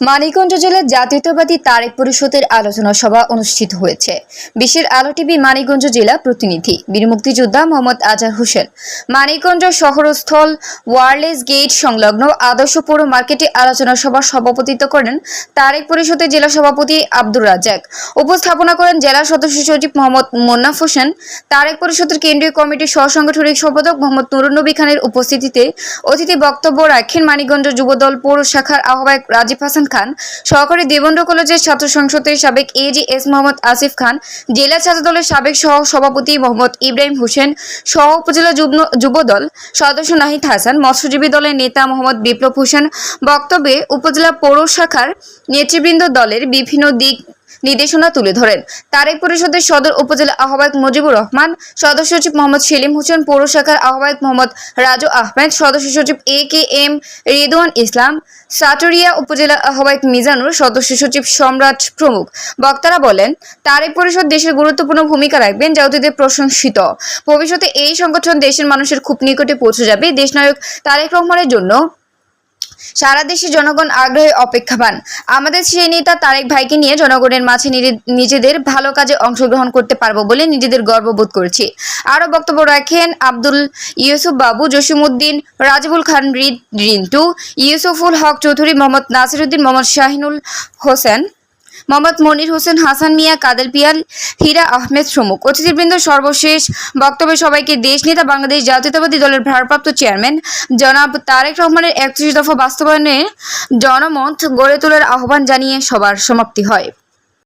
মানিকগঞ্জ জেলার জাতীয়তাবাদী তারেক পরিষদের আলোচনা সভা অনুষ্ঠিত হয়েছে। বিশ্বের আলো টিভি মানিকগঞ্জ জেলা প্রতিনিধি বীর মুক্তিযোদ্ধা মোহাম্মদ আজহার হোসেন। মানিকগঞ্জ শহরস্থল ওয়ারলেস গেট সংলগ্ন আদর্শ পৌর মার্কেটে আলোচনা সভার সভাপতিত্ব করেন তারেক পরিষদের জেলা সভাপতি আব্দুর রাজ্জাক। উপস্থাপনা করেন জেলা সদস্য সচিব মোহাম্মদ মোন্নাফ হোসেন। তারেক পরিষদের কেন্দ্রীয় কমিটির সহসাংগঠনিক সম্পাদক মোহাম্মদ নুরুন্নবী খানের উপস্থিতিতে অতিথি বক্তব্য রাখেন মানিকগঞ্জ যুবদল পৌর শাখার আহ্বায়ক রাজীব হাসান খান। সহকারী দেবেন্দ্র কলেজের ছাত্র সংসদের সাবেক এজি এস মোহাম্মদ আসিফ খান, জেলা ছাত্র দলের সাবেক সহ সভাপতি মোহাম্মদ ইব্রাহিম হোসেন সহ উপজেলা যুগ্ম- যুবদল সদস্য নাহিদ হাসান, মৎস্যজীবী দলের নেতা মোহাম্মদ বিপ্লব হোসেন, বক্তব্যে উপজেলা পৌর শাখার নেতৃবৃন্দ দলের বিভিন্ন দিক নির্দেশনা তুলে ধরেন। তারেক পরিষদের সদর উপজেলা আহ্বায়ক মুজিবুর রহমান, সদস্য সচিব মোহাম্মদ সেলিম হোসেন, পৌর শাখার আহ্বায়ক মোহাম্মদ রাজু আহমেদ, সদস্য সচিব A K M Redwan Islam, Saturia উপজেলা আহ্বায়ক মিজানুর, সদস্য সচিব সম্রাট প্রমুখ। বক্তারা বলেন, তারেক পরিষদ দেশের গুরুত্বপূর্ণ ভূমিকা রাখবেন, যা অতীতে প্রশংসিত। ভবিষ্যতে এই সংগঠন দেশের মানুষের খুব নিকটে পৌঁছে যাবে। দেশনায়ক তারেক রহমানের জন্য সারা দেশে জনগণ আগ্রহে অপেক্ষাবান। আমাদের সেই নেতা তারেক ভাইকে নিয়ে জনগণের মাঝে নিজে- নিজেদের ভালো কাজে অংশগ্রহণ করতে পারব বলে নিজেদের গর্ববোধ করছি। আরও বক্তব্য রাখেন আব্দুল ইউসুফ বাবু, জসিমউদ্দিন, রাজিবুল খান রিন্টু, ইউসুফুল হক চৌধুরী, মোহাম্মদ নাসিরুদ্দিন, মোহাম্মদ শাহিনুল হোসেন। মোহাম্মদ মনির হোসেন, হাসান মিয়া, কাদের পিয়াল, হীরা আহমেদ সমুখ অতিথিবৃন্দ, সর্বশেষ বক্তব্যে সবাইকে দেশ নেতা, বাংলাদেশ জাতীয়তাবাদী দলের ভারপ্রাপ্ত চেয়ারম্যান জনাব তারেক রহমানের একত্রিশ দফা বাস্তবায়নে জনমত গড়ে তোলার আহ্বান জানিয়ে সবার সমাপ্তি হয়।